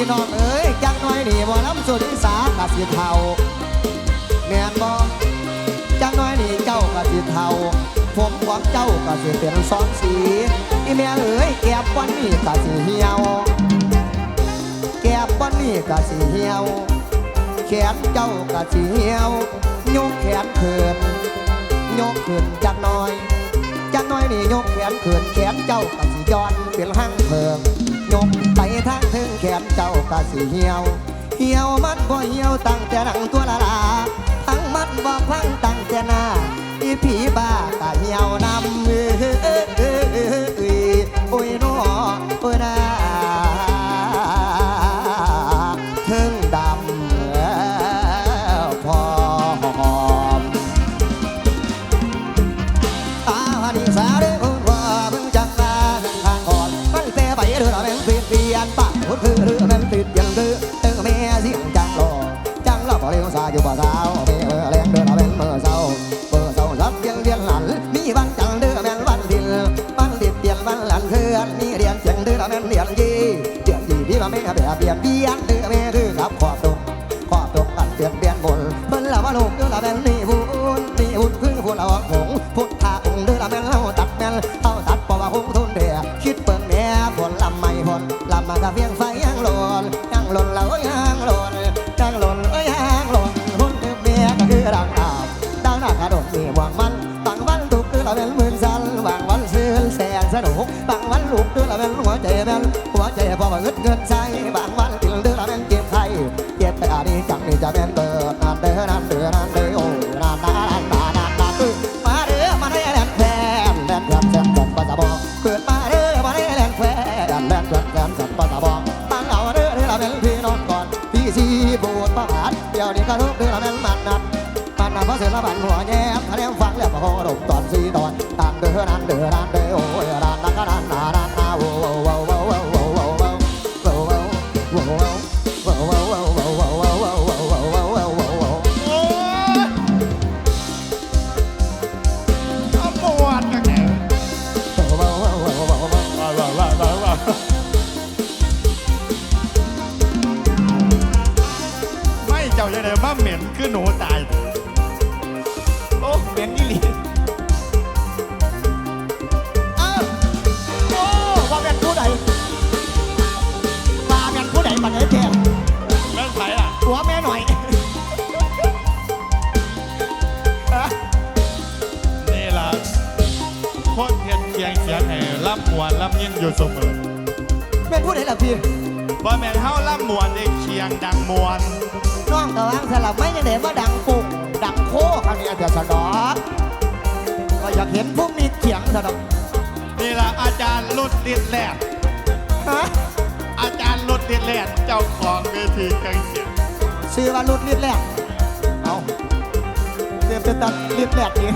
พี่น้องเอ้ยจังน้อยนี่บ่ล้ำสุดอีสากะสิเทาแม่นบ่จังน้อยนี่เจ้ากะสิเทาผมของเจ้ากะสิเป็นสองสีอีแม่เอ้ยแก็บวันนี้กะสิเหี่ยวแก็บวันนี้กะสิเหี่ยวแขนเจ้ากะสิเหี่ยวยกแขนเขินยกขึ้นจักหน่อยจักหน้อยนี่ยกแขนเขินแขนเจ้ากะสิย้อนเป็นห้างเพิงยกไปทาง แขนเจ้ากะสิเหี่ยว เหี่ยวมันบ่เหี่ยวตั้งแต่หนังตัวละลาทั้งมันบ่พังตั้งแต่หน้าอีผีบ้ากะเหี่ยว mình là ba luộc chứ là bèn đi เด้อเด้อละเป็นพี่น้องก่อนพี่สีปวดประหารเดี๋ยวนี้ก็รู้เด้อละแม่นมันนัดมันนัดเพราะเสร็จแล้วบันหัวแย้มคะเลฟังแล้วพอดมตอนสีตอนตันเดือนานเดือนานเดือโอ้ยรันนานนานนานน อยู่เสมอเป็นผู้ใดล่ะพี่บ่แม่นเฮาล่ำมวนได้เคียงดังมวนน้องตะวังสลับไม่ยังเห็นว่าดังปุกดังโคคราวนี้เดี๋ยวสะดอกก็อยากเห็นพวกมีเขียงสะดอกนี่ล่ะอาจารย์รุดดิดแหลดฮะอาจารย์รุดดิดแหลดเจ้าของเวทีเครื่องเสียงซื้อว่ารุดลิดแรกเอาเตรียมจะตัดลิดแรกนี่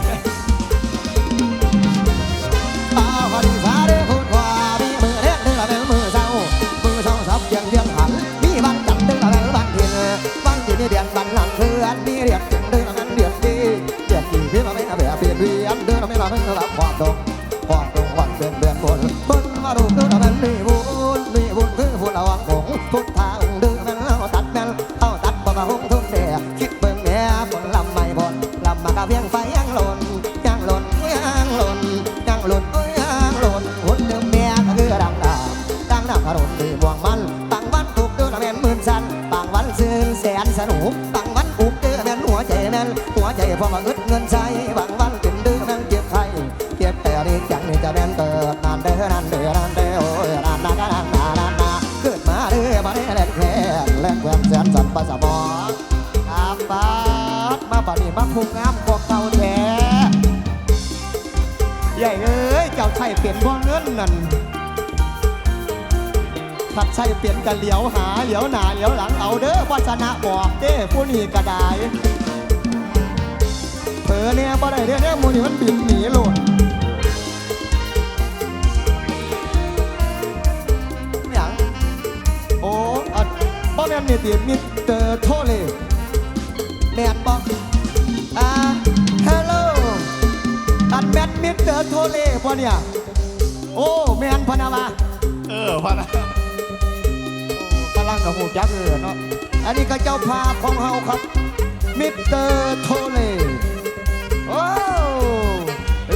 ใจพอมาอึดเงินใช้บางวันเป็นเด้อแม่นเจ็บไข้เจ็บแต่ดีจังนี่จะแม่นเกิดนานเด้อนานเด้อนานเด้อโอ้ยนานนานนานนานนานนานเกิดมาเด้อมาได้แลกแค่แลกแหวนแสนสันปัสสาวะอาปาดมาบัดนี้มาพุงงามกว่าเก่าแท้ใหญ่เอ้ยเจ้าใช่เปลี่ยนพวกเงินนั่นถ้าใช่เปลี่ยนกันเหลียวหาเหลียวหนาเหลียวหลังเอาเด้อวาสนาบอกเด้ผู้นี้ก็ได้ อเนี่ยบ่ได้เด้อเนี่ยหมูนี่มันบินหนีโลดหยังโอ้อันบ่แม่นนี่ติมิสเตอร์โทเลแม่นบ่อ่าฮัลโหลอันแม่นมิสเตอร์โทเลบ่เนี่ยโอ้แม่นพะนาวาเออพะนะกำลังกับหูจักเลยเนาะอันนี้ก็เจ้าภาพของเฮาครับ มิสเตอร์โทเล โอ้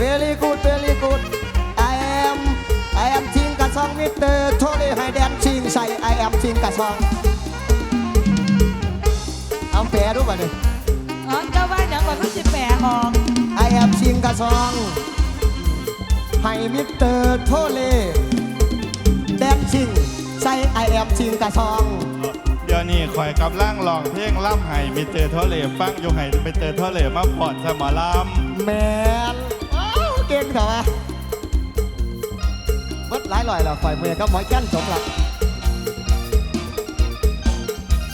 very good very good I am I am ชิงกระซองมิสเตอร์โทเลให้แดนชิงใส่ I am ชิงกระซองเอาแปลดูป่ะเนี่ย อ๋อเจ้าว่าอย่างก่อนก็สิแปลออก I am ชิงกระซองให้มิสเตอร์โทเลแดนชิงใส่ I am ชิงก นี้คอยกำลังลองเพลงล่ำไห้มีเตอร์ทะเลฟังอยู่ไห้ไปเตอร์ทะเลมาพอดสมอลแมนว้าวเก่งเถอะวะวัดหลายลอยแล้วฝ่ายเมียก็หมอยแก้นสมหลัก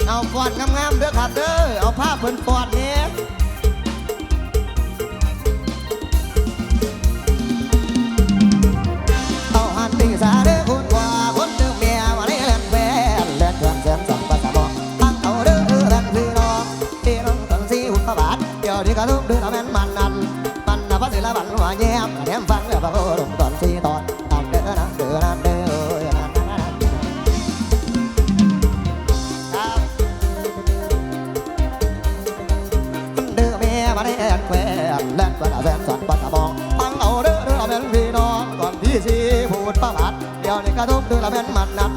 เอาฟอนงามๆเด้อครับเด้อเอาผ้าเพิ่นฟอนเนี่ย เดี๋ยวนี้ก็ทุกเดือนแม่นมันนั่นมันน่ะพระศิลปันหัวแย้มแย้มฟังเด้อพระโคดมตอนสีตอนตอนเด้อนะเด้อนะเด้อนะนะนะครับเดือแม่มาได้แอนแควแลนกว่าแสนสันปัตตะบองฟังเอาเด้อเด้อแม่นพี่น้องก่อนที่สีพูดประวัติเดี๋ยวนี้กระทุบเด้อละแม่นมันนัด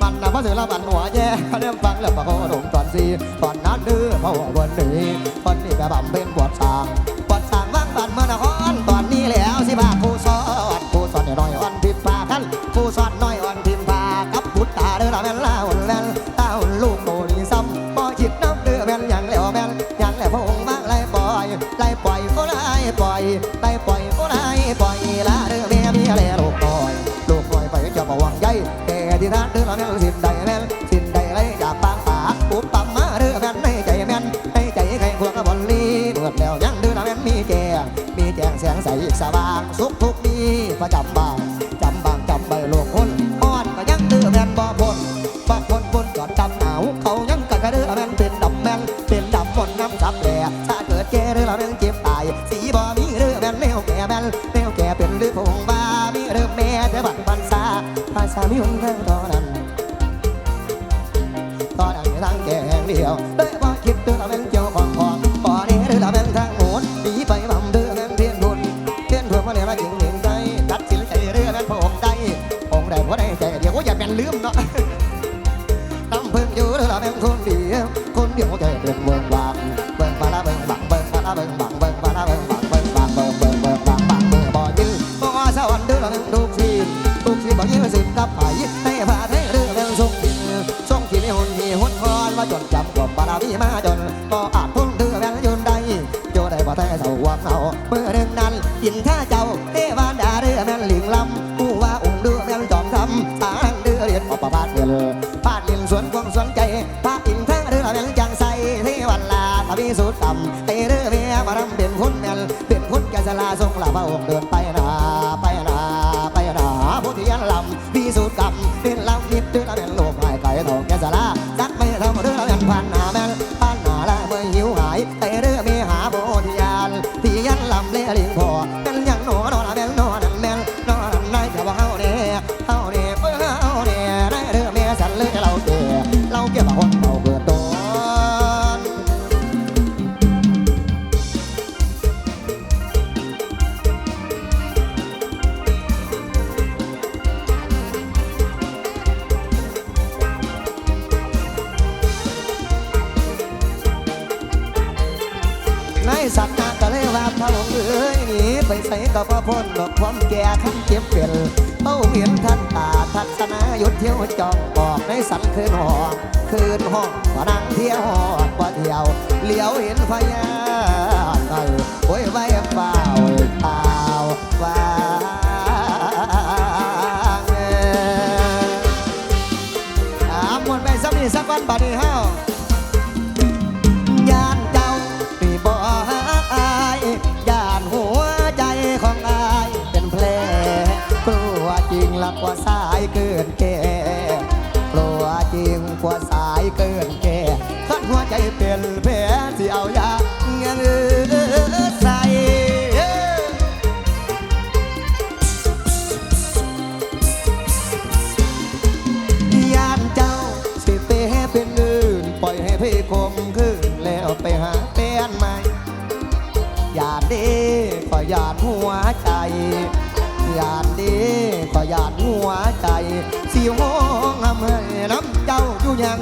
มันนะพระเสือละบันหัวแย่เรื่องฟังแล้วพระโคดมตอนสีตอนนั้นเด้อพระหันนี้คน นี้แบำเพ็ญบวชสร้างบวชสร้างว่างบ้านเมืองนครตอนนี้แล้วสิบาครูสอนครูสอนน้อยอ่อนพิมพาท่านครูสอนน้อยอ่อนพิมพากับพุทธาเด้อละแม่นลาหุ่นแล่นตาหุ่นลูกโตนี่ซ้ำบ่คิดน้ำเดือแม่นอย่างแล้วแม่นอย่างแล้วพระองค์มากไล่ปล่อยไล่ปล่อยก็ไล่ปล่อยไล่ปล่อย ภาษามีหุ่นเท่าตอนนั้นตอนนั้นยังแก่แห่งเดียวได้ว่า รับไผให้พาให้เรื่อแม่งทรงดินทรงที่มีหุ่นที่หุ่นคอนว่าจนจำความบาราบีมาจนก็อาจพ้นเรือแรงยืนได้โจได้บ่แท้เสาวังเอาเมื่อเรื่องนั้นกินข้าเจ้าเทวานดาเรือแม่นหลิงลำผู้ว่าองค์เรือแม่นจอมคำทางเรือเรียนอปปาดเดือพาดเรียนสวนควงสวนใจ ก็พอพ้นดอกความแก่ขั้นเจ็บเป็นเต้าเห็นท่านตาทัศนายุดเที่ยวจองบอกในสันคืนหอคืนห้องว่านั่งเที่ยวหอดว่าเที่ยวเหลียวเห็นพญาไก่โอ้ยไว้เปล่าตา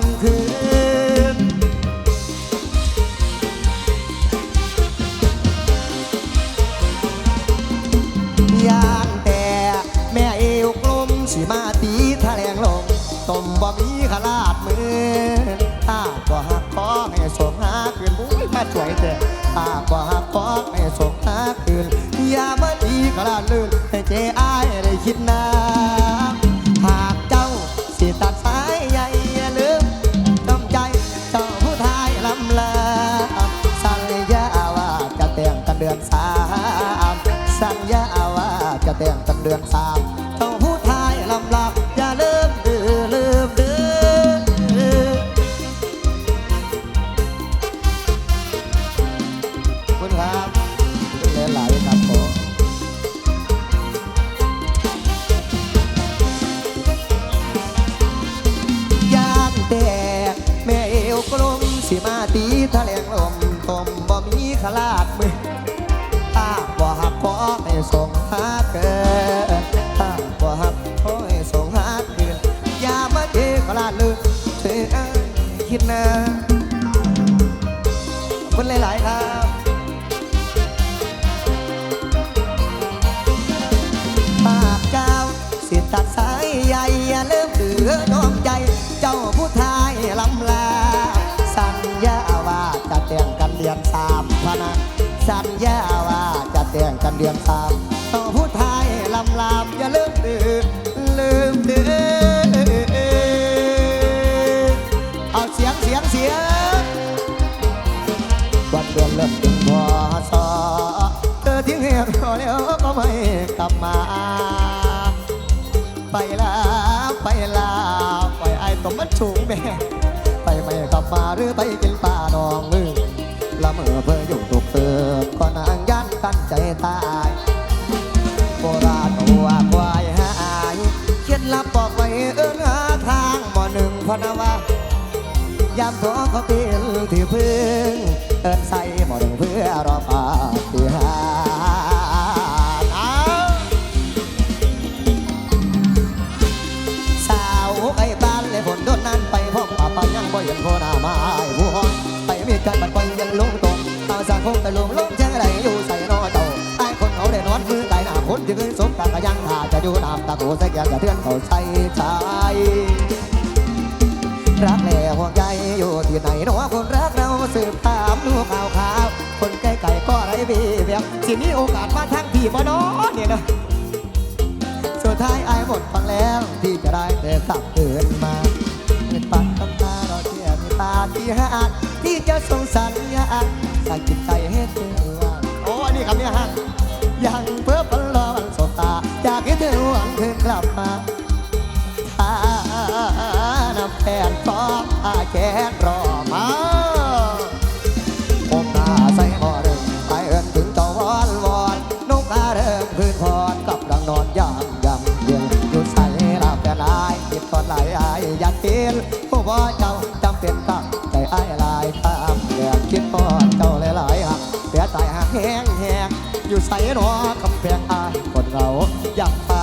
างคืนยานแต่แม่เอวกลมสิมาตีทะแลงลงต้มบ่มีขลาดมือถ้าก็หักคอให้สมหาคืนบุ้ยมาสวยแต่ถ้าก็หักคอให้สมหาคืน อย่ามาตีขลาดลื่น อนสาม สูงแม่ไปไม่กลับมาหรือไปกินปลาดองมือละเมอเพื่ออยู่ตุกเตือนก็นางยันกันใจตายโบราณตัวควายหายเคล็ดลับบอกไว้เอิ้นหาทางหมอหนึ่งพนาวายามขอเขาเป็นที่พึ่ง ยสมกันก็ยังหาจะอยู่น้ำตาโกใส่แก้วจะเทือนเขาใส่ใจรักแหล่ห่วงใยอยู่ที่ไหนหนอคนรักเราสืบตามดูข่าวข่าวคนใกล้ไก่ก็ไรบีเบียงสิมีโอกาสมาทางพี่บ่นอเนี่ยนะสุดท้ายอายหมดฟังแล้วที่จะได้แต่กลับเดินมาเห็นปัดน้ำตาเราเทียมีตาที่หักที่จะสงสัญญาใส่จิตใจให้เธอว่าโอ้อันนี้คำนี้ยฮะยังเพื่อพันรอ อยากให้เธอหวังคืนกลับมาถ้าน้ำแฟนต้องอาแกนรอมาผมหน้าใส่หม้อเดิมไปเอินถึงเจ้าวอนวอนนกอาเริ่มคืนพรกับดังนอนยามยำเย็นอยู่ใส่ลาบแต่ลายติดตอนไหลอายอยากกินผู้บ่เจ้าจำเป็นตั้งใจอายลายตามแอบคิดพอเจ้าหลายๆหักเสียใจหักแห้งแหงอยู่ใส่หนอคำแพงอายคนเรา 一样。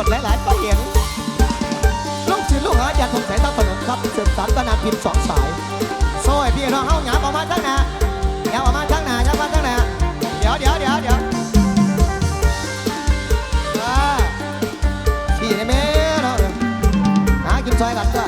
คนหลายๆก็เห็นลูกชิ้นลูกหาอยากคงสายตาถนนครับเสริมสารตนาพินสองสายโซ่พี่น้องเฮาหยาบออกมาทั้งหนาหยาบออกมาทั้งหนาหยาบมาทั้งหนาเดี๋ยวเดี๋ยวเดี๋ยวเดี๋ยวพี่ในเมฆหากินซอยกันก็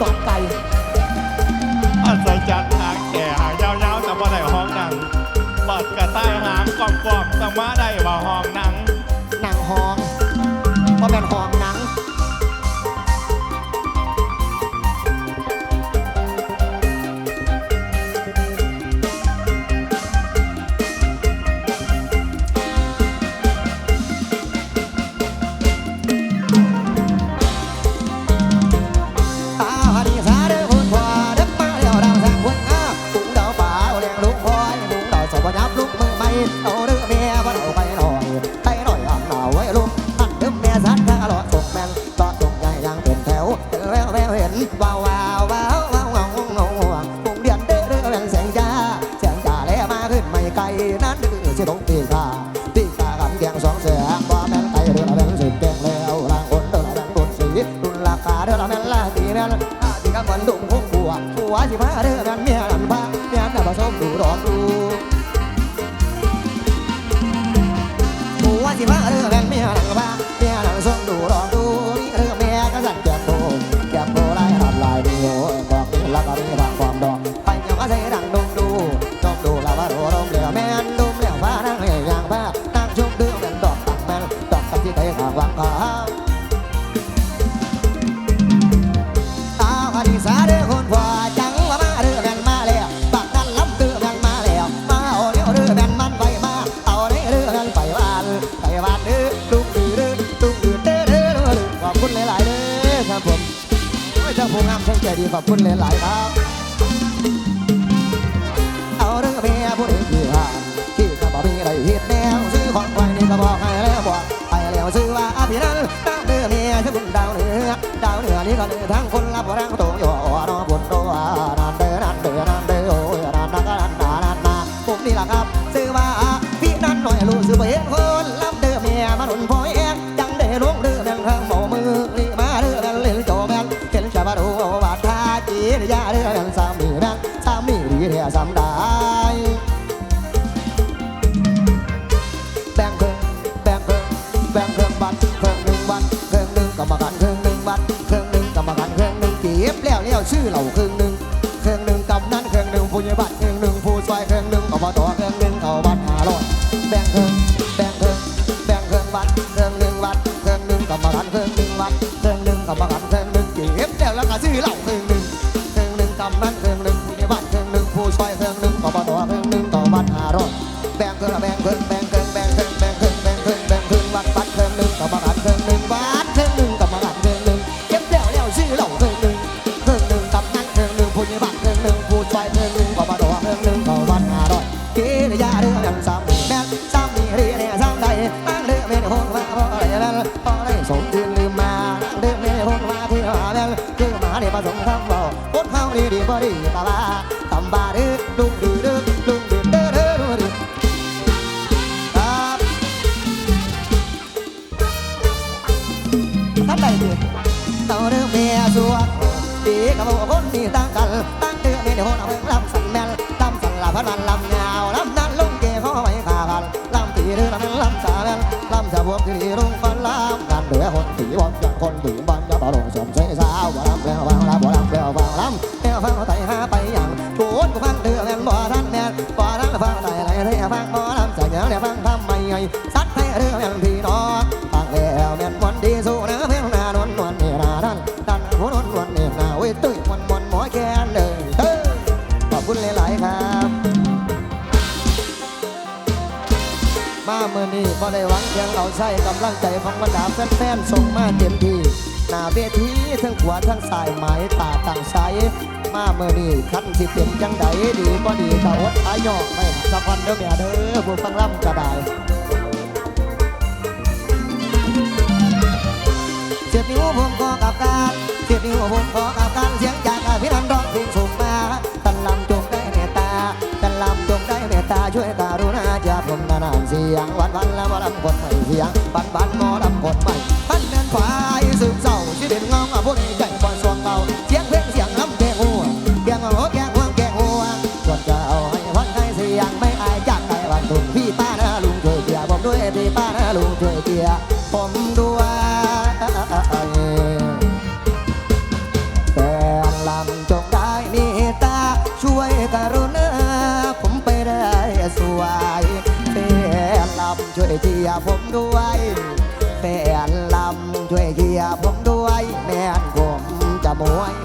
กอดไก่อัศจรรย์หางแก่หางยาวๆแต่พอได้ห้องหนังบัดกระต่ายหางกรอบๆแต่มาได้ว่าห้องหนัง นางห้องบ่แม่นห้องหนัง ขอบคุณหลายๆครับ เอาเรื่องเมียผู้นี้ที่ะที่ก็บอกมีอะไรผิดแนวซื้อของไปนี่ก็บอกให้แล้วบอกไปแล้วซื้อว่าอภิรันต์ดาวเดือเมียชื่อบุญดาวเหนือดาวเหนือนี่ก็เหนือทั้งคน เก็บแล้วแล้วชื่อเหล่าครึ่งหนึ่ง ส่งคืนลืมมาเรื่องไม่พ้นว่าคือหาเรื่องคือมาเดี๋ยวมาส่งคำบอกพ้นเข้าดีดีบ่ดีป่าวาตำบาดื้อลุงดื้อดื้อลุงดื้อดื้อดื้อดื้อดื้อครับท่านใดดื้อเต่าเรื่องเมียสวนดีกับคนดีตั้งกันตั้งเดื้อเมียเดี๋ยวคนเอา โดชมเชยสาวบ่ลำแปลวบ่ลำบ่ลำแปลวบ่ลำแปลวฟังไต่หาไปยังโกนกูฟังเตือนบ่ทันแน่บ่ทันฟังไตไหลเรืฟังบ่ลำจากเงาเนี่ยฟังทำไมไงสัตว์ไทยเรื่องอย่างที่นอนฟังแล้วแม่นวันดีสู้นะเพียงนานวนวนเนี่ยนาดันดันหัวนวนวนเนี่ยนาเว้ยตุ้ยวันวันหมอแกนเลยเฮ้ยขอบคุณหลายๆครับมาเมื่อนี้ก็ได้หวังเพียงเราใช้กำลังใจของบรรดาแฟนๆส่งมาเต็มที่ นาเวทีทั้งขวาทั้งซ้ายหมายตาต่างใสมาเมื่อนี้คันสิเป็นจังใดดีบ่ดีก็อดอายอกไม่สะพันเด้อแม่เด้อผู้ฟังล่ำก็ได้เสียบนิ้วผมขอกับการเสียบนิ้วผมขอกับการเสียงจากพี่นันร้องเพลงส่งมาตันลำจงได้เมตตาตันลำจงได้เมตตาช่วยการุณาจะผมนานๆเสียงวันวันแล้วมาลำคนใหม่เสียงปันปัน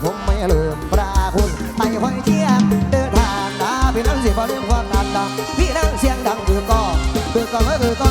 ผมไม่ลืมพระคุณไอ้หอยเชียร์เดินทางนาพี่นั่งสิบอลืมความดังดังพี่นั่งเสียงดังคือก็คือก็คือกอง